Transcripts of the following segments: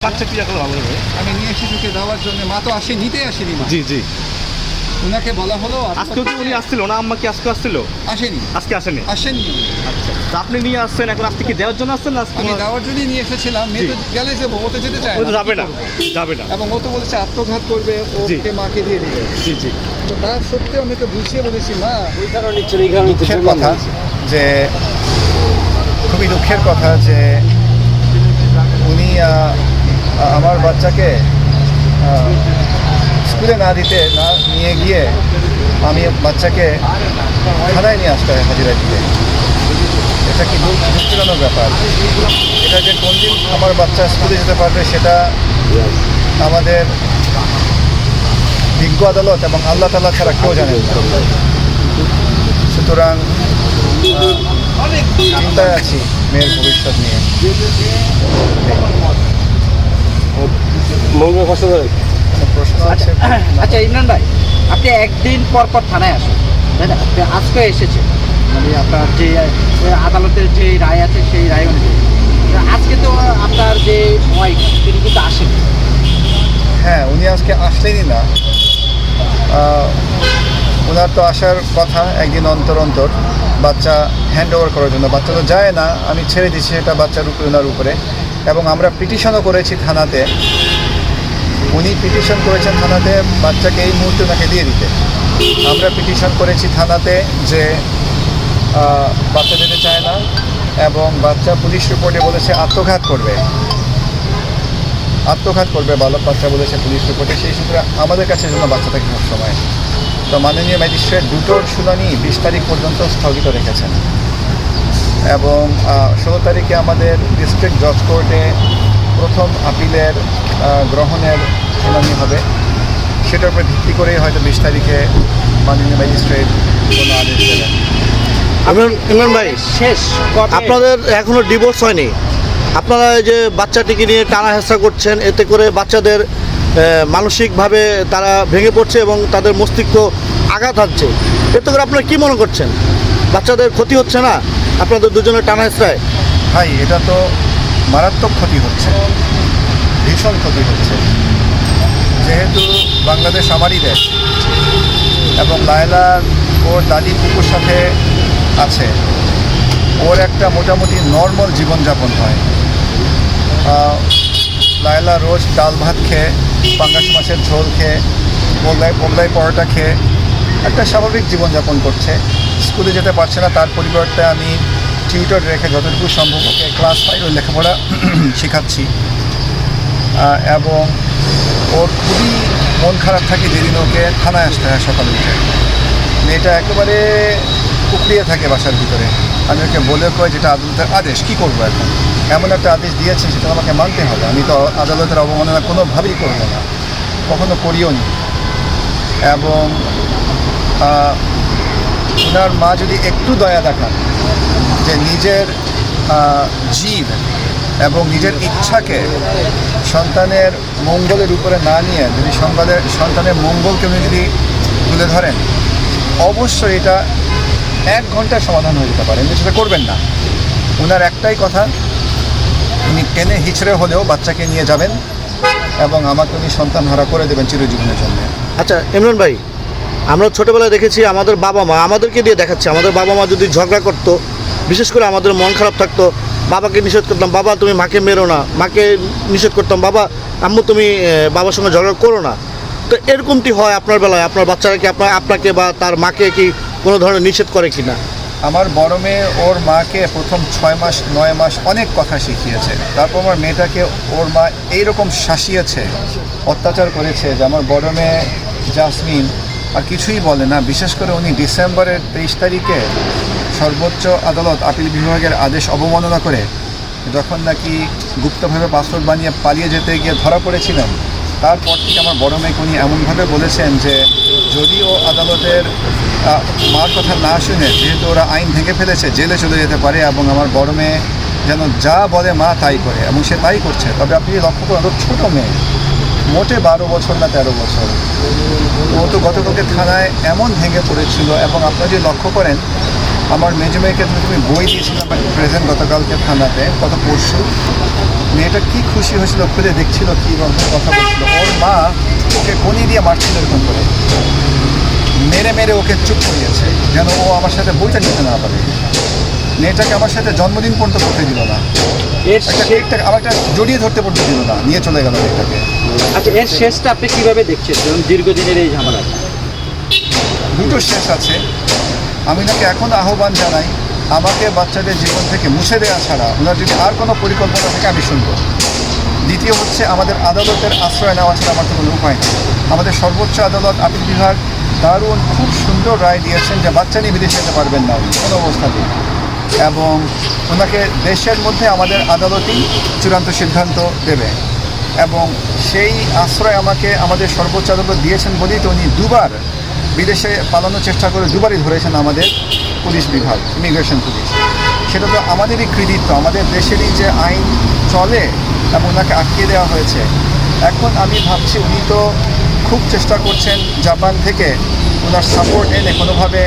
বাচ্চা ক্রিয়া হবে আমি নিয়ে শিশুকে দেওয়ার জন্য। মা তো আসে নিতে আসেনি মা। জি জি। ওনাকে বলা হলো আজকেও কি উনি আসছিল না আম্মা কি আজকে আসছিল? আসেনি। আজকে আসেনি? আসেননি উনি। আচ্ছা। তো আপনি নিয়ে আসছেন এখন আজকে কি দেওয়ার জন্য আসছেন না আজকে? আমি দেওয়ার জন্যই নিয়ে এসেছিলাম মেয়ে তো গেলে যাব ও তো যেতে চায় ও না। যাবে না যাবে না। এবং ও তো বলেছে আত্মঘাত করবে ওকে মাকে দিয়ে দিবে। জি জি। তো তার সত্ত্বেও আমি তো বুঝিয়ে বলেছি মা। ওই দুঃখের কথা যে খুবই দুঃখের কথা যে উনি আহ, আমার বাচ্চাকে স্কুলে না দিতে, না নিয়ে গিয়ে আমি বাচ্চাকে থানায় নিয়ে আসতে হয় হাজিরা দিতে এটা কি দুঃখজনক ব্যাপার? এটা যে কোন দিন আমার বাচ্চা স্কুলে যেতে পারবে সেটা আমাদের বিজ্ঞ আদালত এবং আল্লাহ তালা ছাড়া কেউ জানেন না। সুতরাং চিন্তায় আছি মেয়ের ভবিষ্যৎ নিয়ে। কোনো প্রশ্ন আছে আচ্ছা ইমরান ভাই আপনি একদিন পর পর থানায় আসুন তাই না? আপনি আজকে এসেছেন মানে আপনার যে আদালতের যে রায় আছে সেই রায় অনুযায়ী। আজকে তো আপনার যে ওয়াইফ তিনি কিন্তু আসেন হ্যাঁ উনি আজকে আসলেনই না। ওনার তো আসার কথা একদিন অন্তর অন্তর। বাচ্চা হ্যান্ড ওভার করার জন্য। বাচ্চা তো যায় না আমি ছেড়ে দিচ্ছি এটা বাচ্চার উপরে ওনার উপরে। এবং আমরা পিটিশনও করেছি থানাতে। উনি পিটিশন করেছেন থানাতে বাচ্চাকে এই মুহূর্তে ওনাকে দিয়ে দিতে। আমরা পিটিশন করেছি থানাতে যে বাচ্চা যেতে চায় না এবং বাচ্চা পুলিশ রিপোর্টে বলেছে আত্মঘাত করবে। আত্মঘাত করবে বালক বাচ্চা বলেছে পুলিশ রিপোর্টে সেই সূত্রে আমাদের কাছে জন্য বাচ্চা থাকে সব সময়। তো মাননীয় ম্যাজিস্ট্রেট দুটোর শুনানি বিশ তারিখ পর্যন্ত স্থগিত রেখেছেন। এবং ষোলো তারিখে আমাদের ডিস্ট্রিক্ট জজ কোর্টে প্রথম আপিলের গ্রহণের শুনানি হবে। সেটার উপর ভিত্তি করেই হয়তো বিশ তারিখে মাননীয় ম্যাজিস্ট্রেট কোনো আদেশ দেবেন। ইমরান ভাই শেষ আপনাদের এখনও ডিভোর্স হয়নি। আপনারা এই যে বাচ্চাটিকে নিয়ে টানা হেঁচড়া করছেন এতে করে বাচ্চাদের মানসিকভাবে তারা ভেঙে পড়ছে এবং তাদের মস্তিষ্ক আঘাত হচ্ছে এতে করে আপনারা কি মনে করছেন? বাচ্চাদের ক্ষতি হচ্ছে না আপনাদের দুজনের টানা হেঁচড়ায় ভাই এটা তো মারাত্মক ক্ষতি হচ্ছে। ভীষণ ক্ষতি হচ্ছে। যেহেতু বাংলাদেশ আমারই দেশ এবং লায়লা ওর দাদি পুকুর সাথে আছে। ওর একটা মোটামুটি নর্মাল জীবনযাপন হয়। লায়লা রোজ ডাল ভাত খেয়ে, পাঙ্গাস মাছের ঝোল খেয়ে, মোগলাই মোগলাই পরোটা খেয়ে একটা স্বাভাবিক জীবনযাপন করছে। স্কুলে যেতে পারছে না, তার পরিবর্তে আমি টিউটর রেখে যতটুকু সম্ভব ওকে ক্লাস ফাইভের লেখাপড়া শেখাচ্ছি। এবং ওর খুবই মন খারাপ থাকে যেদিন ওকে থানায় আসতে হয় সকালে উঠে। মেয়েটা একেবারে কুকড়িয়ে থাকে বাসার ভিতরে। আমি ওকে বলে কয় যেটা আদালতের আদেশ, কী করব এখন? এমন একটা আদেশ দিয়েছেন সেটা আমাকে মানতে হবে। আমি তো আদালতের অবমাননা কোনোভাবেই করব না। কখনো করিও নি। এবং ওনার মা যদি একটু দয়া দেখান যে নিজের জীব এবং নিজের ইচ্ছাকে সন্তানের মঙ্গলের উপরে না নিয়ে যদি সন্তানের সন্তানের মঙ্গলকে উনি যদি তুলে ধরেন, অবশ্যই এটা এক ঘণ্টার সমাধান হয়ে যেতে পারে। সেটা করবেন না। ওনার একটাই কথা, উনি টেনে হিচড়ে হলেও বাচ্চাকে নিয়ে যাবেন এবং আমাকে উনি সন্তান হারা করে দেবেন চিরজীবনের জন্য। আচ্ছা ইমরান ভাই, আমরা ছোটোবেলায় দেখেছি আমাদের বাবা মা আমাদেরকে দিয়ে দেখাচ্ছে। আমাদের বাবা মা যদি ঝগড়া করতো বিশেষ করে আমাদের মন খারাপ থাকতো। বাবাকে নিষেধ করতাম, বাবা, তুমি মাকে মেরো না, মাকে নিষেধ করতাম, বাবা, আম্মু, তুমি বাবার সঙ্গে ঝগড়া করো না। তো এরকমটি হয় আপনার বেলায়, আপনার বাচ্চারা কি আপনার, আপনাকে বা তার মাকে কি কোনো ধরনের নিষেধ করে কি না আমার বড় মেয়ে, ওর মাকে প্রথম ছয় মাস, নয় মাস অনেক কথা শিখিয়েছে। তারপর আমার মেয়েটাকে ওর মা এইরকম শাসিয়েছে, অত্যাচার করেছে যে আমার বড় মেয়ে জাসমিন আর কিছুই বলে না। বিশেষ করে উনি ডিসেম্বরের তেইশ তারিখে সর্বোচ্চ আদালত আপিল বিভাগের আদেশ অবমাননা করে যখন নাকি গুপ্তভাবে পাসপোর্ট বানিয়ে পালিয়ে যেতে গিয়ে ধরা পড়েছিলেন, তারপর থেকে আমার বড় মেয়েকে উনি এমনভাবে বলেছেন যে, যদিও আদালতের মার কথা না শুনে যেহেতু ওরা আইন ভেঙে ফেলেছে, জেলে চলে যেতে পারে এবং আমার বড় মেয়ে যেন যা বলে মা তাই করে এবং সে তাই করছে, তবে আপনি লক্ষ্য করুন ছোটো মেয়ে। মোটে বারো বছর না তেরো বছর? ও তো গতকালকে থানায় এমন ভেঙে পড়েছিল এবং আপনারা যদি লক্ষ্য করেন, আমার মেজো মেয়েকে তুমি বই দিয়েছিলাম প্রেজেন্ট গতকালকে থানাতে গত পরশু। মেয়েটা কি খুশি হয়েছিল খুলে দেখছিল কি কথা বলছিল। ওর মা ওকে কনি দিয়ে মারছিল এরকম করে। মেরে মেরে ওকে চুপ করিয়েছে, যেন ও আমার সাথে বইটা নিতে না পারে। মেয়েটাকে আমার সাথে জন্মদিন পর্যন্ত করতে দিল না। এর কেকটা আমার একটা জড়িয়ে ধরতে পর্যন্ত দিল না নিয়ে চলে গেল মেয়েটাকে আচ্ছা এর শেষটা আপনি কীভাবে দেখছেন? দীর্ঘদিনের এই ঝামেলা দুটো শেষ আছে। আমি নাকি এখন আহ্বান জানাই আমাকে বাচ্চাদের জীবন থেকে মুছে দেওয়া ছাড়া ওনার যদি আর কোনো পরিকল্পনা থাকে আমি শুনব। দ্বিতীয় হচ্ছে আমাদের আদালতের আশ্রয় নেওয়া ছাড়া আমার কোনো উপায় নেই। আমাদের সর্বোচ্চ আদালত আপিল বিভাগ দারুণ খুব সুন্দর রায় দিয়েছেন যে বাচ্চা নিয়ে বিদেশে যেতে পারবেন না কোনো অবস্থাতেই এবং ওনাকে দেশের মধ্যে আমাদের আদালতই চূড়ান্ত সিদ্ধান্ত দেবে। এবং সেই আশ্রয় আমাকে আমাদের সর্বোচ্চ আদালত দিয়েছেন বলেই তো উনি দুবার বিদেশে পালানোর চেষ্টা করে দুবারই ধরেছেন আমাদের পুলিশ বিভাগ ইমিগ্রেশন পুলিশ। সেটা তো আমাদেরই কৃতিত্ব, আমাদের দেশেরই যে আইন চলে এবং ওনাকে আটকে দেওয়া হয়েছে। এখন আমি ভাবছি উনি তো খুব চেষ্টা করছেন জাপান থেকে ওনার সাপোর্ট এনে কোনোভাবে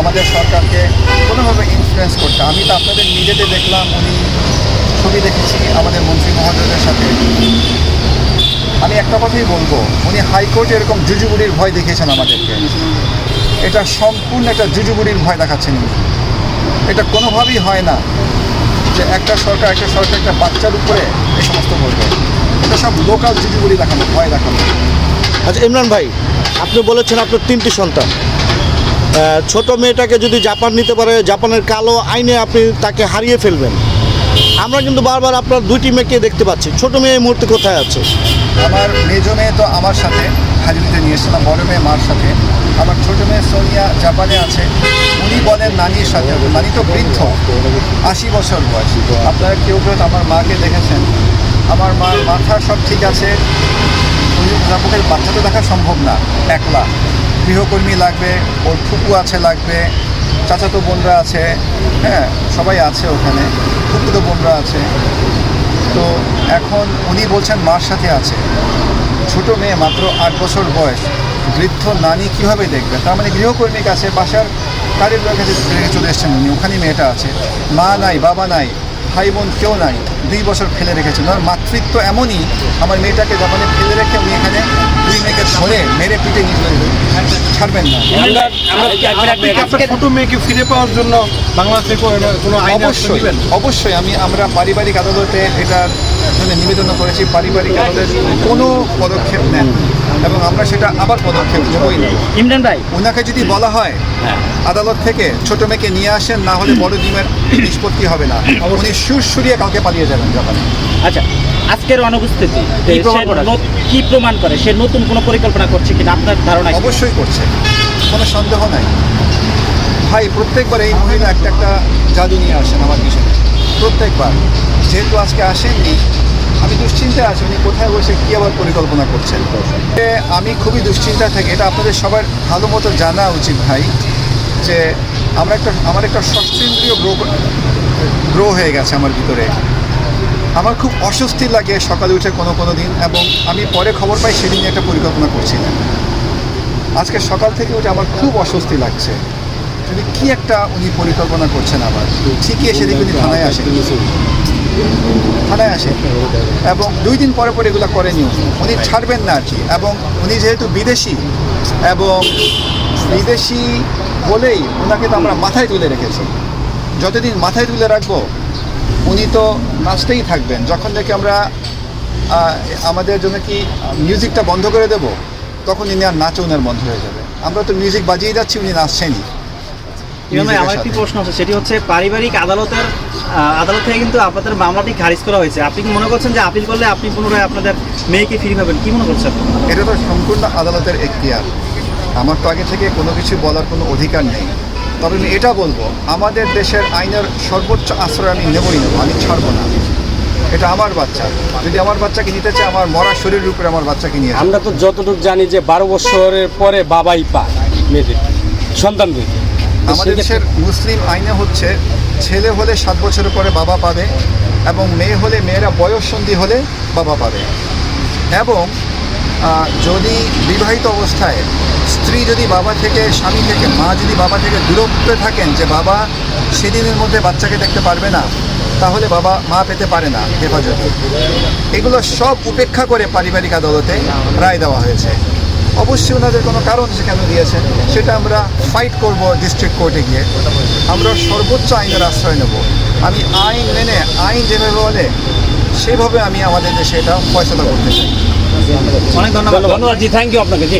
আমাদের সরকারকে কোনোভাবে ইনফ্লুয়েন্স করতে। আমি তো আপনাদের নিজেদের দেখলাম, উনি ছবি দেখেছি আমাদের মন্ত্রী মহোদয়দের সাথে। আমি একটা কথাই বলব, উনি হাইকোর্টে এরকম জুজুবুড়ির ভয় দেখিয়েছেন আমাদেরকে। এটা সম্পূর্ণ একটা জুজুবুড়ির ভয় দেখাচ্ছেন এটা কোনোভাবেই হয় না যে একটা সরকার একটা সরকার, একটা বাচ্চার উপরে এই সমস্ত করবে এটা সব লোকাল জুজুবুড়ি দেখানো, ভয় দেখানো। আচ্ছা ইমরান ভাই, আপনি বলেছেন আপনার তিনটি সন্তান। ছোট মেয়েটাকে যদি জাপান নিতে পারে, জাপানের কালো আইনে আপনি তাকে হারিয়ে ফেলবেন। আমরা কিন্তু বারবার আপনার দুইটি মেয়েকে দেখতে পাচ্ছি। ছোট মেয়ে এই মুহূর্তে কোথায় আছে? আমার মেজো মেয়ে তো আমার সাথে হাজিরিতে নিয়ে এসেছিলাম, বড় মেয়ে মার সাথে। আমার ছোটো মেয়ে সোনিয়া জাপানে আছে। উনি বলেন নানির সাথে নানি তো বৃদ্ধ, আশি বছর বয়স। আপনারা কেউ কেউ আমার মাকে দেখেছেন। আমার মার মাথা সব ঠিক আছে। পক্ষে বাচ্চা তো দেখা সম্ভব না, একলা। গৃহকর্মী লাগবে, ওর ফুপু আছে লাগবে, চাচাতো বোনরা আছে হ্যাঁ সবাই আছে ওখানে, ফুপুতো বোনরা আছে। তো এখন উনি বলছেন মার সাথে আছে। ছোট মেয়ে, মাত্র আট বছর বয়স। বৃদ্ধ নানি কীভাবে দেখবে? তার মানে গৃহকর্মীর কাছে, বাসার কাজের লোকের কাছে চলে এসছেন উনি, ওখানেই মেয়েটা আছে। মা নাই, বাবা নাই। ভাই বোন কেউ নাই। দুই বছর ফেলে রেখেছেন ওনার মাতৃত্ব এমনই আমার মেয়েটাকে জাপানে ফেলে রেখে উনি এখানে দুই মেয়েকে ধরে মেরে পিটে নিয়ে ছাড়বেন না। ছোট মেয়েকে ফিরে পাওয়ার জন্য বাংলাদেশে কোনো আইন অবশ্যই অবশ্যই। আমি আমরা পারিবারিক আদালতে এটার জন্য নিবেদন করেছি। পারিবারিক আদালত কোনো পদক্ষেপ নেন এবং আমরা সেটা আবার পদক্ষেপ নেবই। না ইমরান ভাই। ওনাকে যদি বলা হয় আদালত থেকে ছোট মেয়েকে নিয়ে আসেন না হলে বড় ডিমের নিষ্পত্তি হবে না। উনি সুর সুরিয়ে কাউকে পালিয়ে যাবেন জাপানে আচ্ছা আজকের অনুপস্থিতি কি? প্রমাণ করে সে নতুন কোনো পরিকল্পনা করছে কিনা? আপনার ধারণা অবশ্যই করছে। কোনো সন্দেহ নাই। ভাই প্রত্যেকবার এই মহিলা একটা একটা জাদু নিয়ে আসেন আমার পিছনে। প্রত্যেকবার। যেহেতু আজকে আসেননি আমি দুশ্চিন্তায় আছি, উনি কোথায় বসে কী আবার পরিকল্পনা করছেন? আমি খুবই দুশ্চিন্তা থাকি, এটা আপনাদের সবার ভালো মতো জানা উচিত ভাই, যে আমরা একটা, আমার একটা ষষ্ঠেন্দ্রীয় গ্রো গ্রো হয়ে গেছে আমার ভিতরে। আমার খুব অস্বস্তি লাগে সকালে উঠে কোনো কোনো দিন, এবং আমি পরে খবর পাই সেদিন একটা পরিকল্পনা করছিলেন আজকে সকাল থেকে উঠে আমার খুব অস্বস্তি লাগছে। যদি কি একটা, উনি পরিকল্পনা করছেন আবার? ঠিকই এসে দেখি উনি থানায় আসেন। থানায় আসেন এবং দুই দিন পরে পরে এগুলো করেনি উনি উনি ছাড়বেন না আর কি। এবং উনি যেহেতু বিদেশি, এবং বিদেশি বলেই ওনাকে তো আমরা মাথায় তুলে রেখেছি। যতদিন মাথায় তুলে রাখব, উনি তো নাচতেই থাকবেন। যখন দেখি আমরা আমাদের জন্য কি মিউজিকটা বন্ধ করে দেব, তখন ইনি আর নাচ ওনার বন্ধ হয়ে যাবে। আমরা তো মিউজিক বাজিয়ে যাচ্ছি, উনি নাচছেনই। আমার একটি প্রশ্ন আছে সেটি হচ্ছে পারিবারিক আদালতের আদালত থেকে কিন্তু আপনাদের মামলাটি খারিজ করা হয়েছে। আপনি কি মনে করছেন যে আপিল করলে আপনি পুনরায় আপনাদের মেয়েকে ফিরে পাবেন? কি মনে করছেন? এটা তো সম্পূর্ণ আদালতের এখতিয়ার। আমার তো আগে থেকে কোনো কিছু বলার কোনো অধিকার নেই। তবে আমি এটা বলব আমাদের দেশের আইনের সর্বোচ্চ আশ্রয় আমি নেবই নেব আমি ছাড়বো না। এটা আমার বাচ্চা। যদি আমার বাচ্চাকে নিতে চায় আমার মরা শরীরের উপরে আমার বাচ্চাকে নিয়ে আমরা তো যতটুকু জানি যে বারো বছরের পরে বাবাই পায় মেয়েদের সন্তানদের। আমাদের দেশের মুসলিম আইনে হচ্ছে ছেলে হলে সাত বছরের পরে বাবা পাবে এবং মেয়ে হলে মেয়েরা বয়স সন্ধি হলে বাবা পাবে। এবং যদি বিবাহিত অবস্থায় স্ত্রী যদি বাবা থেকে স্বামী থেকে মা যদি বাবা থেকে দূরত্বে থাকেন যে বাবা সেদিনের মধ্যে বাচ্চাকে দেখতে পারবে না তাহলে বাবা মা পেতে পারে না হেফাজত। এগুলো সব উপেক্ষা করে পারিবারিক আদালতে রায় দেওয়া হয়েছে। অবশ্যই ওনাদের কোনো কারণ সেখানে দিয়েছেন সেটা আমরা ফাইট করব ডিস্ট্রিক্ট কোর্টে গিয়ে। আমরা সর্বোচ্চ আইনের আশ্রয় নেব। আমি আইন মেনে আইন যেভাবে বলে সেভাবে আমি আমাদের দেশে এটা ফয়সলা করতে চাই। অনেক ধন্যবাদ। ধন্যবাদ। জি থ্যাংক ইউ আপনাকে। জি।